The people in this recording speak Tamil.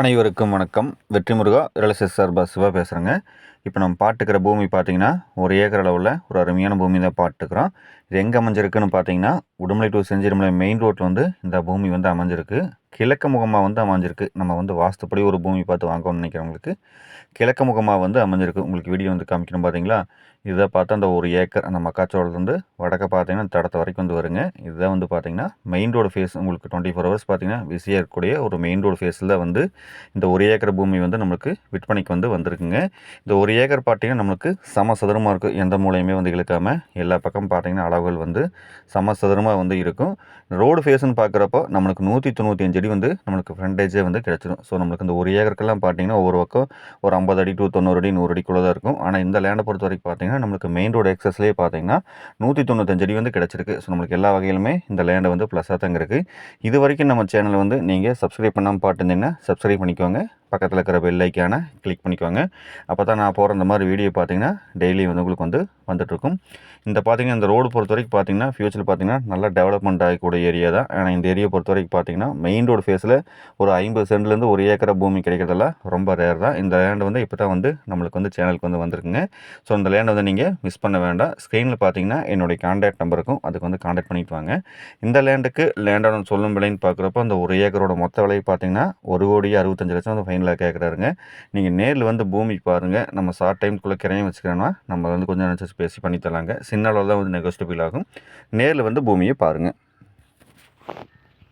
அனைவருக்கும் வணக்கம். வெற்றி முருகா ரிலசஸ் சார்பா சிவா பேசுகிறேங்க இப்போ நம்ம பாட்டுக்கிற பூமி பார்த்தீங்கன்னா ஒரு ஏக்கர் அளவில் ஒரு அருமையான பூமி தான் பாட்டுக்கிறோம். இது எங்கே அமைஞ்சிருக்குன்னு பார்த்தீங்கன்னா உடுமலை டு செஞ்சிருமலை மெயின் ரோட்டில் வந்து இந்த பூமி வந்து அமைஞ்சிருக்கு. கிழக்கு முகமாக வந்து அமைஞ்சிருக்கு. நம்ம வந்து வாஸ்துப்படி ஒரு பூமி பார்த்து வாங்கணும்னு நினைக்கிறவங்களுக்கு கிழக்கு முகமாக வந்து அமைஞ்சிருக்கு. உங்களுக்கு வீடியோ வந்து காமிக்கணும் பார்த்தீங்களா இதை பார்த்தா அந்த ஒரு ஏக்கர் அந்த மக்காச்சோளத்துலேருந்து வடக்க பார்த்தீங்கன்னா தடத்த வரைக்கும் வந்து வருங்க. இதுதான் வந்து பார்த்தீங்கன்னா மெயின் ரோடு ஃபேஸ் உங்களுக்கு டுவெண்ட்டி ஃபோர் ஹவர்ஸ் பார்த்தீங்கன்னா பிஸியாக இருக்கக்கூடிய ஒரு மெயின் ரோடு ஃபேஸில் வந்து இந்த ஒரு ஏக்கர் பூமி வந்து நம்மளுக்கு விற்பனைக்கு வந்து வந்திருக்குங்க. இந்த ஒரு ஏக்கர் பார்த்தீங்கன்னா நம்மளுக்கு சம சதுரமாக இருக்கும் எந்த மூலையுமே வந்து இழுக்காமல் எல்லா பக்கம் பார்த்தீங்கன்னா அளவுகள் வந்து சம சதுரமாக வந்து இருக்கும். ரோடு ஃபேஸ்னு பார்க்குறப்போ நம்மளுக்கு நூற்றி தொண்ணூற்றி அஞ்சு அடி வந்து நம்மளுக்கு ஃப்ரண்டேஜே வந்து கிடச்சிடும் ஸோ நம்மளுக்கு இந்த ஒரு ஏக்கருக்கெல்லாம் பார்த்தீங்கன்னா ஒவ்வொரு பக்கம் ஒரு ஐம்பது அடி டூ தொண்ணூறு அடி நூறு அடிக்குள்ளே தான் இருக்கும். ஆனால் இந்த லேண்டை பொறுத்த வரைக்கும் பார்த்தீங்கன்னா நம்மளுக்கு மெயின் ரோடு எக்ஸஸ்லேயே பார்த்தீங்கன்னா நூற்றி தொண்ணூத்தஞ்சடி அடி வந்து கிடச்சிருக்கு. ஸோ நம்மளுக்கு எல்லா வகையிலுமே இந்த லேண்டை வந்து ப்ளஸ்ஸாக தாங்க இருக்குது இது வரைக்கும் நம்ம சேனல் வந்து நீங்கள் சப்ஸ்கிரைப் பண்ணாமல் பார்த்துருந்தீங்கன்னா சப்ஸ்கிரைப் பண்ணிக்கோங்க. பக்கத்தில் இருக்கிற பெல் ஐக்கானை கிளிக் பண்ணிக்கோங்க. அப்போ தான் நான் போகிற இந்த மாதிரி வீடியோ பார்த்தீங்கன்னா டெய்லி வந்து உங்களுக்கு வந்து வந்துட்டுருக்கும். இந்த பார்த்தீங்கன்னா இந்த ரோடு பொறுத்த வரைக்கும் பார்த்தீங்கன்னா ஃபியூச்சர் பார்த்தீங்கன்னா நல்லா டெவலப்மெண்ட் ஆகக்கூடிய ஏரியா தான். ஆனால் இந்த ஏரியா பொறுத்த வரைக்கும் பார்த்தீங்கன்னா மெயின் ரோடு ஃபேஸில் ஒரு ஐம்பது சென்ட்லேருந்து ஒரு ஏக்கரை பூமி கிடைக்கிறதெல்லாம் ரொம்ப ரேர் தான். இந்த லேண்ட் வந்து இப்போ தான் வந்து நம்மளுக்கு வந்து சேனலுக்கு வந்து வந்திருக்குங்க. ஸோ இந்த லேண்டை வந்து நீங்கள் மிஸ் பண்ண வேண்டாம். ஸ்க்ரீனில் பார்த்தீங்கன்னா என்னுடைய கான்டாக்ட் நம்பர் இருக்கும் அதுக்கு வந்து கான்டாக்ட் பண்ணிட்டு வாங்க. இந்த லேண்டுக்கு லேண்டோட சொல்லும் விலைன்னு பார்க்குறப்போ அந்த ஒரு ஏக்கரோட மொத்த விலையை பார்த்தீங்கன்னா ஒரு கோடி அறுபத்தஞ்சு லட்சம் வந்து ஃபைனலாக கேட்குறாருங்க நீங்கள் நேரில் வந்து பூமி பாருங்கள் நம்ம ஷார்ட் டைம்குள்ளே கிரையும் வச்சுக்கிறோன்னா நம்ம வந்து கொஞ்சம் நினச்சி பேசி பண்ணி தரலாங்க சின்ன அளவில் தான் வந்து நெகோஸ்டபிள் ஆகும். நேரில் வந்து பூமியை பாருங்கள்